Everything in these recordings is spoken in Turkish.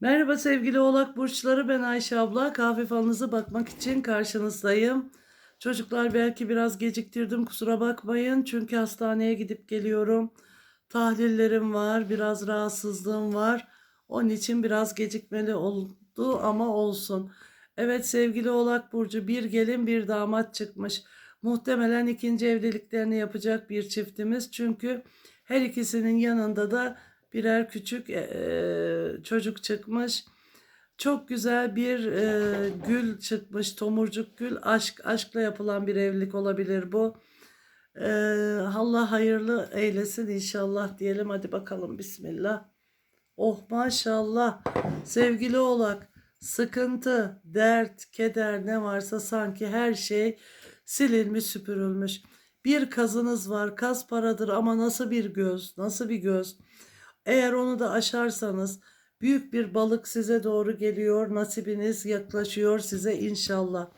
Merhaba sevgili oğlak burçları ben Ayşe abla kahve falınıza bakmak için karşınızdayım. Çocuklar belki biraz geciktirdim kusura bakmayın çünkü hastaneye gidip geliyorum. Tahlillerim var biraz rahatsızlığım var. Onun için biraz gecikmeli oldu ama olsun. Evet sevgili oğlak burcu bir gelin bir damat çıkmış. Muhtemelen ikinci evliliklerini yapacak bir çiftimiz çünkü her ikisinin yanında da birer küçük eee, çocuk çıkmış. Çok güzel bir eee, gül çıkmış, tomurcuk gül. Aşk, aşkla yapılan bir evlilik olabilir bu. Eee, Allah hayırlı eylesin inşallah diyelim. Hadi bakalım bismillah. Oh maşallah. Sevgili oğlak, sıkıntı, dert, keder ne varsa sanki her şey silinmiş, süpürülmüş. Bir kazınız var. Kaz paradır ama nasıl bir göz, nasıl bir göz. Eğer onu da aşarsanız büyük bir balık size doğru geliyor. Nasibiniz yaklaşıyor size inşallah.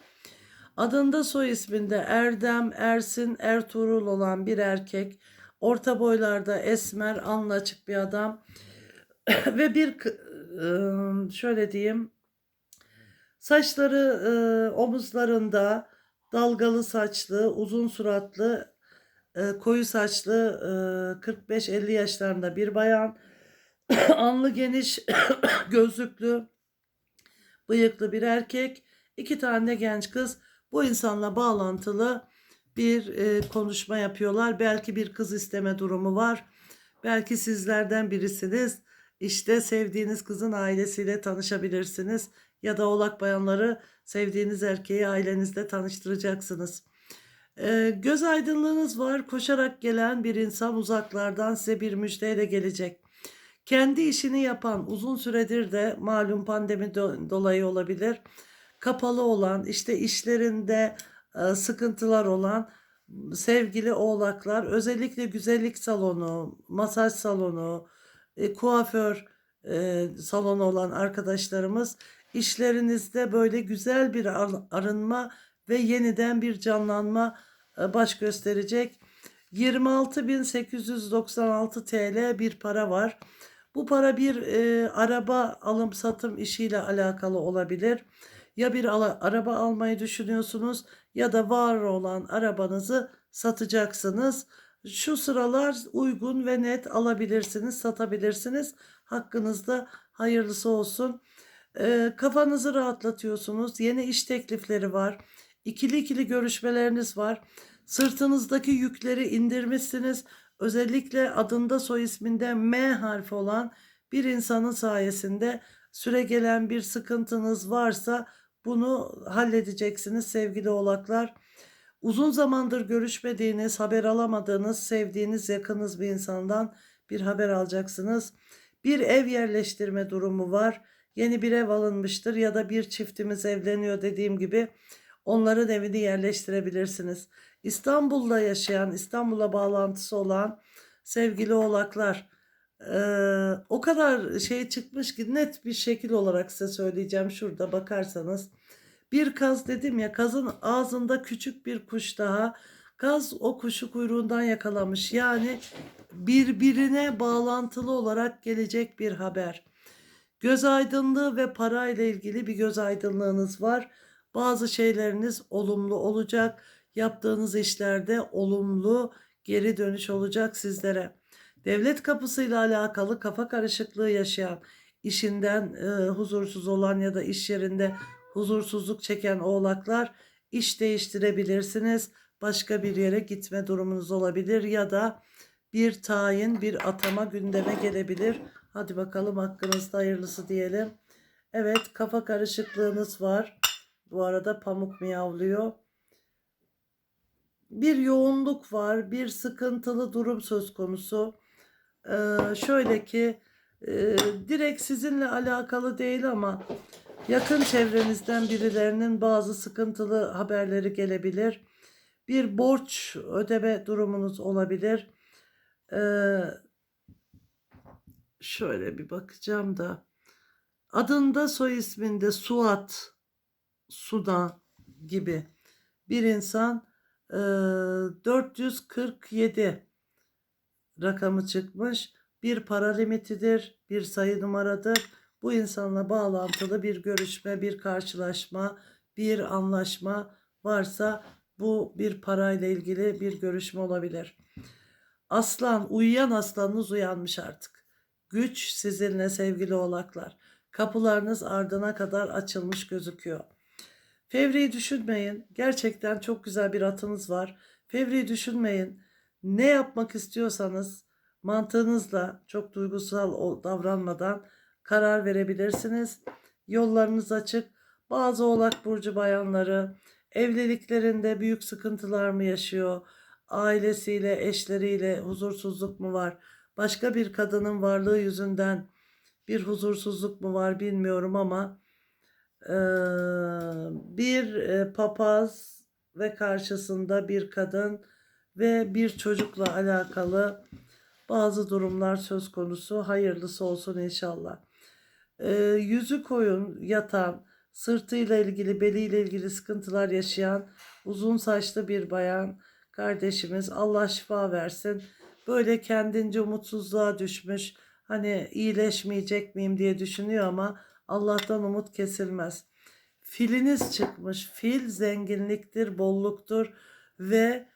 Adında soy isminde Erdem, Ersin, Ertuğrul olan bir erkek. Orta boylarda esmer, alnı açık bir adam. Ve bir şöyle diyeyim saçları omuzlarında dalgalı saçlı, uzun suratlı, ıı, koyu saçlı ıı, 45-50 yaşlarında bir bayan. Alnı geniş, gözlüklü, bıyıklı bir erkek, iki tane genç kız bu insanla bağlantılı bir e, konuşma yapıyorlar. Belki bir kız isteme durumu var. Belki sizlerden birisiniz. İşte sevdiğiniz kızın ailesiyle tanışabilirsiniz. Ya da oğlak bayanları sevdiğiniz erkeği ailenizle tanıştıracaksınız. E, göz aydınlığınız var. Koşarak gelen bir insan uzaklardan size bir müjdeyle gelecek. Kendi işini yapan uzun süredir de malum pandemi do- dolayı olabilir. Kapalı olan işte işlerinde e, sıkıntılar olan sevgili oğlaklar özellikle güzellik salonu, masaj salonu, e, kuaför e, salonu olan arkadaşlarımız işlerinizde böyle güzel bir ar- arınma ve yeniden bir canlanma baş gösterecek. 26.896 TL bir para var. Bu para bir e, araba alım satım işiyle alakalı olabilir. Ya bir ala- araba almayı düşünüyorsunuz ya da var olan arabanızı satacaksınız. Şu sıralar uygun ve net alabilirsiniz, satabilirsiniz. Hakkınızda hayırlısı olsun. E, kafanızı rahatlatıyorsunuz. Yeni iş teklifleri var. İkili ikili görüşmeleriniz var. Sırtınızdaki yükleri indirmişsiniz. Özellikle adında soy isminde M harfi olan bir insanın sayesinde süre gelen bir sıkıntınız varsa bunu halledeceksiniz sevgili oğlaklar. Uzun zamandır görüşmediğiniz, haber alamadığınız, sevdiğiniz, yakınız bir insandan bir haber alacaksınız. Bir ev yerleştirme durumu var. Yeni bir ev alınmıştır ya da bir çiftimiz evleniyor dediğim gibi onların evini yerleştirebilirsiniz. İstanbul'da yaşayan, İstanbul'a bağlantısı olan sevgili oğlaklar eee, o kadar şey çıkmış ki net bir şekil olarak size söyleyeceğim şurada bakarsanız. Bir kaz dedim ya kazın ağzında küçük bir kuş daha. Kaz o kuşu kuyruğundan yakalamış. Yani birbirine bağlantılı olarak gelecek bir haber. Göz aydınlığı ve para ile ilgili bir göz aydınlığınız var. Bazı şeyleriniz olumlu olacak. Yaptığınız işlerde olumlu geri dönüş olacak sizlere. Devlet kapısıyla alakalı kafa karışıklığı yaşayan, işinden e, huzursuz olan ya da iş yerinde huzursuzluk çeken oğlaklar iş değiştirebilirsiniz. Başka bir yere gitme durumunuz olabilir ya da bir tayin, bir atama gündeme gelebilir. Hadi bakalım hakkınızda hayırlısı diyelim. Evet kafa karışıklığınız var. Bu arada pamuk miyavlıyor. Bir yoğunluk var, bir sıkıntılı durum söz konusu. Ee, şöyle ki e, direkt sizinle alakalı değil ama yakın çevrenizden birilerinin bazı sıkıntılı haberleri gelebilir. Bir borç ödeme durumunuz olabilir. Ee, şöyle bir bakacağım da. Adında soy isminde Suat, Suda gibi bir insan e, 447 rakamı çıkmış. Bir para limitidir, bir sayı numaradır. Bu insanla bağlantılı bir görüşme, bir karşılaşma, bir anlaşma varsa bu bir parayla ilgili bir görüşme olabilir. Aslan, uyuyan aslanınız uyanmış artık. Güç sizinle sevgili oğlaklar. Kapılarınız ardına kadar açılmış gözüküyor. Fevriyi düşünmeyin. Gerçekten çok güzel bir atınız var. Fevriyi düşünmeyin. Ne yapmak istiyorsanız mantığınızla çok duygusal davranmadan karar verebilirsiniz. Yollarınız açık. Bazı oğlak burcu bayanları evliliklerinde büyük sıkıntılar mı yaşıyor? Ailesiyle, eşleriyle huzursuzluk mu var? Başka bir kadının varlığı yüzünden bir huzursuzluk mu var bilmiyorum ama bir e, papaz ve karşısında bir kadın ve bir çocukla alakalı bazı durumlar söz konusu. Hayırlısı olsun inşallah. Eee, yüzü koyun yatan, sırtıyla ilgili, beliyle ilgili sıkıntılar yaşayan uzun saçlı bir bayan kardeşimiz Allah şifa versin. Böyle kendince umutsuzluğa düşmüş. Hani iyileşmeyecek miyim diye düşünüyor ama Allah'tan umut kesilmez. Filiniz çıkmış. Fil zenginliktir, bolluktur ve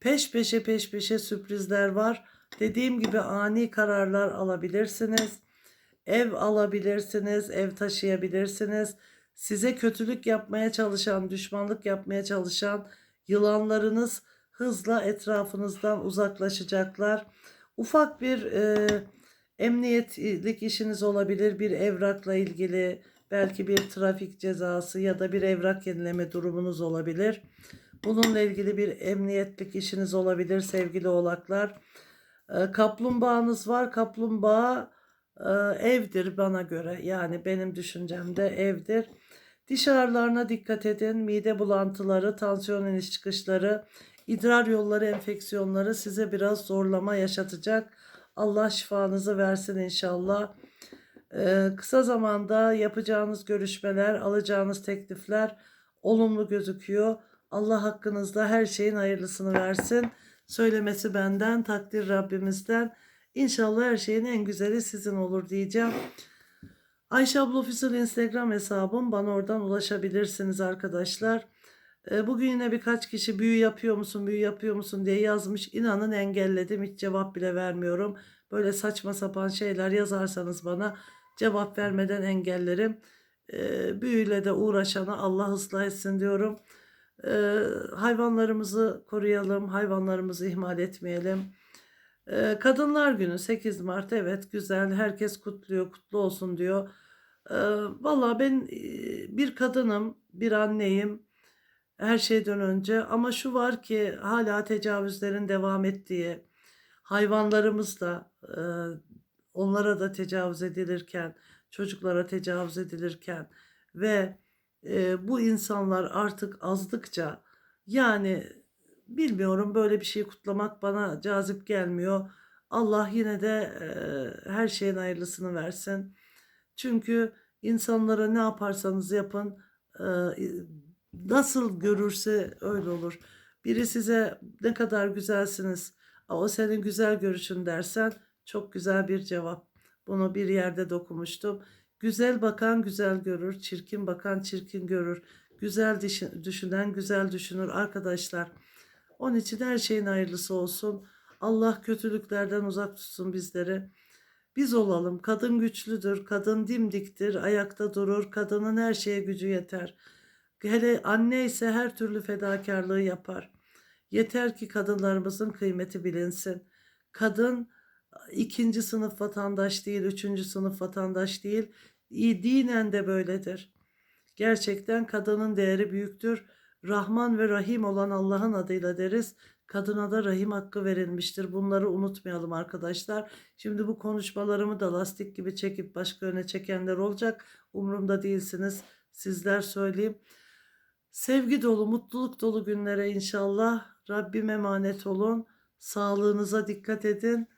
peş peşe peş peşe sürprizler var. Dediğim gibi ani kararlar alabilirsiniz. Ev alabilirsiniz, ev taşıyabilirsiniz. Size kötülük yapmaya çalışan, düşmanlık yapmaya çalışan yılanlarınız hızla etrafınızdan uzaklaşacaklar. Ufak bir e, emniyetlik işiniz olabilir, bir evrakla ilgili, belki bir trafik cezası ya da bir evrak yenileme durumunuz olabilir. Bununla ilgili bir emniyetlik işiniz olabilir sevgili oğlaklar. E, kaplumbağanız var. Kaplumbağa e, evdir bana göre. Yani benim düşüncemde evdir. Diş ağrılarına dikkat edin. Mide bulantıları, tansiyon iniş çıkışları, idrar yolları enfeksiyonları size biraz zorlama yaşatacak. Allah şifanızı versin inşallah. Ee, kısa zamanda yapacağınız görüşmeler, alacağınız teklifler olumlu gözüküyor. Allah hakkınızda her şeyin hayırlısını versin. Söylemesi benden, takdir Rabbimizden. İnşallah her şeyin en güzeli sizin olur diyeceğim. Ayşe abla Official Instagram hesabım. Bana oradan ulaşabilirsiniz arkadaşlar. Ee, Bugün yine birkaç kişi büyü yapıyor musun, büyü yapıyor musun diye yazmış. İnanın engelledim. Hiç cevap bile vermiyorum. Böyle saçma sapan şeyler yazarsanız bana cevap vermeden engellerim. Ee, Büyüyle de uğraşana Allah ıslah etsin diyorum. Ee, Hayvanlarımızı koruyalım, hayvanlarımızı ihmal etmeyelim. Kadınlar Günü 8 Mart evet güzel herkes kutluyor kutlu olsun diyor. Valla ben e, bir kadınım bir anneyim her şeyden önce ama şu var ki hala tecavüzlerin devam ettiği hayvanlarımız da e, onlara da tecavüz edilirken çocuklara tecavüz edilirken ve e, bu insanlar artık azdıkça yani bilmiyorum böyle bir şey kutlamak bana cazip gelmiyor. Allah yine de e, her şeyin hayırlısını versin. Çünkü insanlara ne yaparsanız yapın e, nasıl görürse öyle olur. Biri size ne kadar güzelsiniz, "Aa, o senin güzel görüşün dersen çok güzel bir cevap. Bunu bir yerde dokumuştum. Güzel bakan güzel görür, çirkin bakan çirkin görür. Güzel düşün- düşünen güzel düşünür arkadaşlar. Onun için her şeyin hayırlısı olsun. Allah kötülüklerden uzak tutsun bizleri. Biz olalım. Kadın güçlüdür, kadın dimdiktir, ayakta durur, kadının her şeye gücü yeter. Hele anne ise her türlü fedakarlığı yapar. Yeter ki kadınlarımızın kıymeti bilinsin. Kadın ikinci sınıf vatandaş değil, üçüncü sınıf vatandaş değil. İyi, dinen de böyledir. Gerçekten kadının değeri büyüktür. Rahman ve Rahim olan Allah'ın adıyla deriz. Kadına da rahim hakkı verilmiştir. Bunları unutmayalım arkadaşlar. Şimdi bu konuşmalarımı da lastik gibi çekip başka yöne çekenler olacak. Umurumda değilsiniz. Sizler söyleyeyim. Sevgi dolu, mutluluk dolu günlere inşallah. Rabbim emanet olun. Sağlığınıza dikkat edin.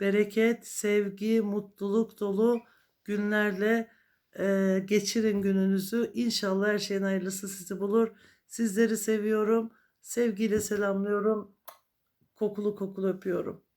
Bereket, sevgi, mutluluk dolu günlerle e, geçirin gününüzü. İnşallah her şeyin hayırlısı sizi bulur. Sizleri seviyorum. Sevgiyle selamlıyorum. Kokulu kokulu öpüyorum.